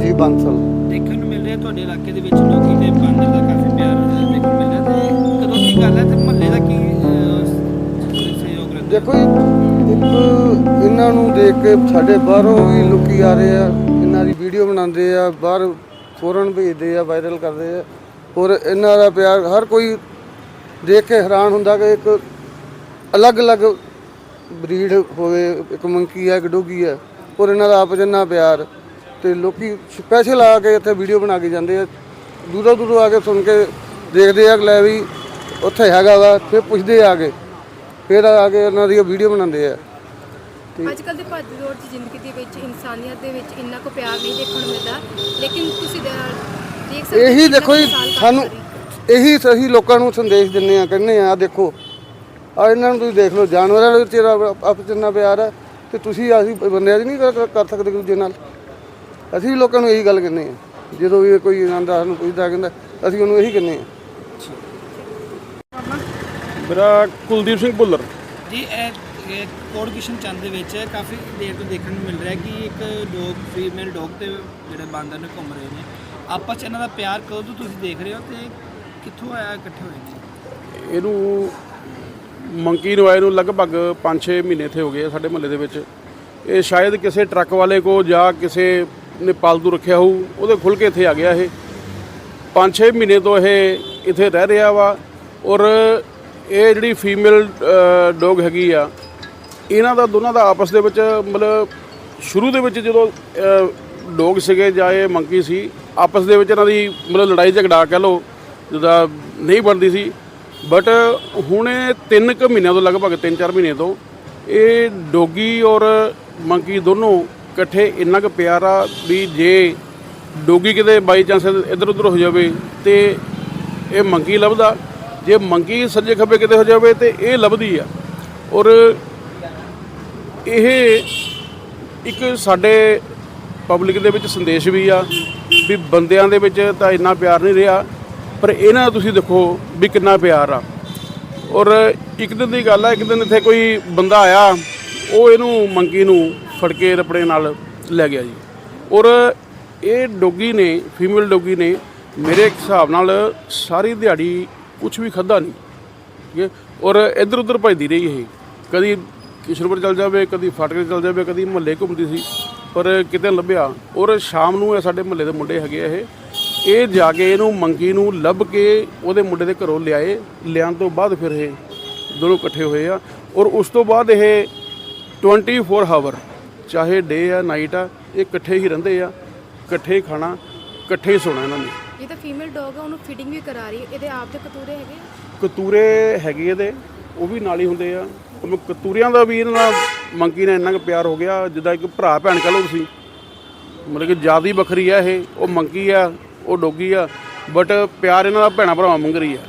ਜੀ ਬੰਸਲ ਦੇਖਣ ਨੂੰ ਮਿਲ ਰਿਹਾ ਤੁਹਾਡੇ ਇਲਾਕੇ ਦੇ ਵਿੱਚ ਲੋਕੀ ਤੇ ਬਾਂਦਰ ਦਾ ਕਾਫੀ ਪਿਆਰ ਦੇਖਣ ਨੂੰ ਮਿਲ ਰਿਹਾ ਤੇ ਕਦੋਂ ਦੀ ਗੱਲ ਹੈ ਤੇ ਮਹੱਲੇ ਦਾ ਕੀ ਅਹ, ਸਹਿਯੋਗ ਰਹਿੰਦਾ ਦੇਖੋ ਜੀ ਇੱਕ ਇਹਨਾਂ ਨੂੰ ਦੇਖ ਕੇ ਸਾਡੇ ਬਾਹਰੋਂ ਵੀ ਲੋਕੀ ਆ ਰਹੇ ਆ ਇਹਨਾਂ ਦੀ ਵੀਡੀਓ ਬਣਾਉਂਦੇ ਆ ਬਾਹਰ ਫੋਰਨ ਭੇਜਦੇ ਆ ਵਾਇਰਲ ਕਰਦੇ ਆ। ਔਰ ਇਹਨਾਂ ਦਾ ਪਿਆਰ ਹਰ ਕੋਈ ਦੇਖ ਕੇ ਹੈਰਾਨ ਹੁੰਦਾ ਕਿ ਇੱਕ ਅਲੱਗ-ਅਲੱਗ ਬਰੀਡ ਹੋਵੇ, ਇੱਕ ਮੰਕੀ ਹੈ, ਇੱਕ ਡੋਗੀ ਹੈ, ਔਰ ਇਹਨਾਂ ਦਾ ਆਪਸ ਇੰਨਾ ਪਿਆਰ ਤੇ ਲੋਕੀ ਸਪੈਸ਼ਲ ਆ ਕੇ ਇੱਥੇ ਵੀਡੀਓ ਬਣਾ ਕੇ ਜਾਂਦੇ ਆ। ਦੂਰੋਂ ਦੂਰੋਂ ਆ ਕੇ ਸੁਣ ਕੇ ਦੇਖਦੇ ਆ ਕਿ ਲੈ ਵੀ ਉੱਥੇ ਹੈਗਾ ਵਾ, ਫਿਰ ਪੁੱਛਦੇ ਆ ਕੇ, ਫਿਰ ਆ ਕੇ ਇਹਨਾਂ ਦੀ ਵੀਡੀਓ ਬਣਾਉਂਦੇ ਆ। ਅੱਜ ਕੱਲ ਦੇ ਭੱਜ ਦੌੜ ਦੀ ਜ਼ਿੰਦਗੀ ਦੇ ਵਿੱਚ ਇਨਸਾਨੀਅਤ ਦੇ ਵਿੱਚ ਇੰਨਾ ਕੋ ਪਿਆਰ ਨਹੀਂ ਦੇਖਣ ਨੂੰ ਮਿਲਦਾ, ਲੇਕਿਨ ਤੁਸੀਂ ਦੇਖ ਸਕਦੇ ਹੋ ਇਹੀ ਦੇਖੋ ਜੀ ਸਾਨੂੰ। ਇਹੀ ਸਹੀ ਲੋਕਾਂ ਨੂੰ ਸੰਦੇਸ਼ ਦਿੰਨੇ ਆ ਕਹਿੰਦੇ ਆ ਆਹ ਦੇਖੋ ਆ ਇਹਨਾਂ ਨੂੰ ਤੁਸੀਂ ਦੇਖ ਲਓ ਜਾਨਵਰਾਂ ਦੇ ਤੇਰਾ ਆਪਸ 'ਚ ਇੰਨਾ ਪਿਆਰ ਹੈ ਤੇ ਤੁਸੀਂ ਅਸੀਂ ਬੰਦਿਆਂ 'ਚ ਨਹੀਂ ਕਰ ਕਰ ਸਕਦੇ ਇੱਕ ਦੂਜੇ ਨਾਲ। ਅਸੀਂ ਵੀ ਲੋਕਾਂ ਨੂੰ ਇਹੀ ਗੱਲ ਕਹਿੰਦੇ ਆ ਜਦੋਂ ਵੀ ਕੋਈ ਆਂਦਾ ਸਾਨੂੰ ਪੁੱਛਦਾ ਕਹਿੰਦਾ ਅਸੀਂ ਉਹਨੂੰ ਇਹੀ ਕਹਿੰਦੇ ਆ ਮੇਰਾ ਕੁਲਦੀਪ ਸਿੰਘ ਭੁੱਲਰ। ਜੀ ਇਹ ਕੋਡ ਕਿਸ਼ਨ ਚੰਦ ਦੇ ਵਿੱਚ ਕਾਫੀ ਦੇਰ ਤੋਂ ਦੇਖਣ ਨੂੰ ਮਿਲ ਰਿਹਾ ਕਿ ਇੱਕ ਡੌਗ ਫੀਮੇਲ ਡੌਗ ਤੇ ਜਿਹੜੇ ਬਾਂਦਰ ਨੇ ਘੁੰਮ ਰਹੇ ਨੇ। ਆਪਸ 'ਚ ਇਹਨਾਂ ਦਾ ਪਿਆਰ ਕਦੋਂ ਤੋਂ ਤੁਸੀਂ ਦੇਖ ਰਹੇ ਹੋ ਤੇ ਕਿੱਥੋਂ ਆਇਆ, ਇਕੱਠੇ ਹੋਏ ਨੇ? ਇਹਨੂੰ ਮੰਕੀ ਨੂੰ ਆਏ ਨੂੰ ਲਗਭਗ 5-6 ਮਹੀਨੇ ਇੱਥੇ ਹੋ ਗਏ ਆ ਸਾਡੇ ਮਹੱਲੇ ਦੇ ਵਿੱਚ। ਇਹ ਸ਼ਾਇਦ ਕਿਸੇ ਟਰੱਕ ਵਾਲੇ ਕੋ ਜਾਂ ਕਿਸੇ ਨੇ ਪਾਲਤੂ ਰੱਖਿਆ ਹੋਊ, ਉਹਦੇ ਖੁੱਲ ਕੇ ਇੱਥੇ ਆ ਗਿਆ ਇਹ। 5-6 ਮਹੀਨੇ ਤੋਂ ਇਹ ਇੱਥੇ ਰਹਿ ਰਿਹਾ ਵਾ ਔਰ ਇਹ ਜਿਹੜੀ ਫੀਮੇਲ ਡੌਗ ਹੈਗੀ ਆ, ਇਹਨਾਂ ਦਾ ਦੋਨਾਂ ਦਾ ਆਪਸ ਦੇ ਵਿੱਚ ਮਤਲਬ ਸ਼ੁਰੂ ਦੇ ਵਿੱਚ ਜਦੋਂ ਡੌਗ ਸੀਗੇ ਜਾਂ ਇਹ ਮੰਕੀ ਸੀ, ਆਪਸ ਦੇ ਵਿੱਚ ਇਹਨਾਂ ਦੀ ਮਤਲਬ ਲੜਾਈ ਝਗੜਾ ਕਹਿ ਲਓ ਜਿਹਦਾ ਨਹੀਂ ਬਣਦੀ ਸੀ। ਬਟ ਹੁਣ ਇਹ ਤਿੰਨ ਕੁ ਮਹੀਨਿਆਂ ਤੋਂ, ਲਗਭਗ 3-4 ਮਹੀਨੇ ਤੋਂ, ਇਹ ਡੋਗੀ ਔਰ ਮੰਕੀ ਦੋਨੋਂ ਇਕੱਠੇ ਇੰਨਾ ਕੁ ਪਿਆਰ ਆ ਵੀ ਜੇ ਡੋਗੀ ਕਿਤੇ ਬਾਈ ਚਾਂਸ ਇੱਧਰ ਉੱਧਰ ਹੋ ਜਾਵੇ ਤੇ ਇਹ ਮੰਕੀ ਲੱਭਦਾ। ਜੇ ਮੰਕੀ ਸੱਜੇ ਖੱਬੇ ਕਿਤੇ ਹੋ ਜਾਵੇ ਤੇ ਇਹ ਲੱਭਦੀ ਆ। ਔਰ ਇਹ ਇੱਕ ਸਾਡੇ ਪਬਲਿਕ ਦੇ ਵਿੱਚ ਸੰਦੇਸ਼ ਵੀ ਆ ਵੀ ਬੰਦਿਆਂ ਦੇ ਵਿੱਚ ਤਾਂ ਇੰਨਾ ਪਿਆਰ ਨਹੀਂ ਰਿਹਾ, ਪਰ ਇਹਨਾਂ ਦਾ ਤੁਸੀਂ ਦੇਖੋ ਵੀ ਕਿੰਨਾ ਪਿਆਰ ਆ। ਔਰ ਇੱਕ ਦਿਨ ਦੀ ਗੱਲ ਆ, ਇੱਕ ਦਿਨ ਇੱਥੇ ਕੋਈ ਬੰਦਾ ਆਇਆ, ਉਹ ਇਹਨੂੰ ਮੰਕੀ ਨੂੰ ਫੜ ਕੇ ਆਪਣੇ ਨਾਲ ਲੈ ਗਿਆ ਜੀ। ਔਰ ਇਹ ਡੋਗੀ ਨੇ ਫੀਮੇਲ ਡੋਗੀ ਨੇ ਮੇਰੇ ਹਿਸਾਬ ਨਾਲ ਸਾਰੀ ਦਿਹਾੜੀ ਕੁਝ ਵੀ ਖਾਦਾ ਨਹੀਂ। ਠੀਕ ਹੈ? ਔਰ ਇੱਧਰ ਉੱਧਰ ਭਜਦੀ ਰਹੀ ਇਹ। ਕਦੀ ਕਿਸ਼ਨਪੁਰ ਚਲ ਜਾਵੇ, ਕਦੀ ਫਾਟਕ ਚਲ ਜਾਵੇ, ਕਦੀ ਮਹੱਲੇ ਘੁੰਮਦੀ ਸੀ। ਪਰ ਕਿਤੇ ਲੱਭਿਆ। ਔਰ ਸ਼ਾਮ ਨੂੰ ਇਹ ਸਾਡੇ ਮਹੱਲੇ ਦੇ ਮੁੰਡੇ ਹੈਗੇ ਆ ਇਹ। ਇਹ ਜਾ ਕੇ ਇਹਨੂੰ ਮੰਗੀ ਨੂੰ ਲੱਭ ਕੇ ਉਹਦੇ ਮੁੰਡੇ ਦੇ ਘਰੋਂ ਲਿਆਏ। ਲਿਆਉਣ ਤੋਂ ਬਾਅਦ ਫਿਰ ਇਹ ਦੋਨੋਂ ਇਕੱਠੇ ਹੋਏ ਆ। ਔਰ ਉਸ ਤੋਂ ਬਾਅਦ ਇਹ 24 ਹਾਵਰ ਚਾਹੇ ਡੇ ਆ ਨਾਈਟ ਆ ਇਹ ਇਕੱਠੇ ਹੀ ਰਹਿੰਦੇ ਆ। ਇਕੱਠੇ ਹੀ ਖਾਣਾ ਇਕੱਠੇ ਹੀ ਸੋਣਾ ਇਹਨਾਂ ਨੇ। ਇਹ ਤਾਂ ਫੀਮੇਲ ਡੌਗ ਹੈ ਉਹਨੂੰ ਫੀਡਿੰਗ ਵੀ ਕਰਾ ਰਹੀ ਹੈ। ਇਹਦੇ ਆਪ ਦੇ ਕਤੂਰੇ ਹੈਗੇ ਆ? ਕਤੂਰੇ ਹੈਗੇ ਇਹਦੇ ਉਹ ਵੀ ਨਾਲ ਹੀ ਹੁੰਦੇ ਆ। ਕਤੂਰਿਆਂ ਦਾ ਵੀ ਇਹਨਾਂ ਨਾਲ ਮੰਕੀ ਨਾਲ ਇੰਨਾ ਕੁ ਪਿਆਰ ਹੋ ਗਿਆ, ਜਿੱਦਾਂ ਇੱਕ ਭਰਾ ਭੈਣ ਕਹ ਲਓ ਤੁਸੀਂ, ਮਤਲਬ ਕਿ ਜ਼ਿਆਦਾ ਵੱਖਰੀ ਆ ਇਹ, ਉਹ ਮੰਕੀ ਆ, ਉਹ ਡੋਗੀ ਆ ਬਟ ਪਿਆਰ ਇਹਨਾਂ ਦਾ ਭੈਣਾ ਭਰਾਵਾਂ ਵਾਂਗ ਹੀ ਆ।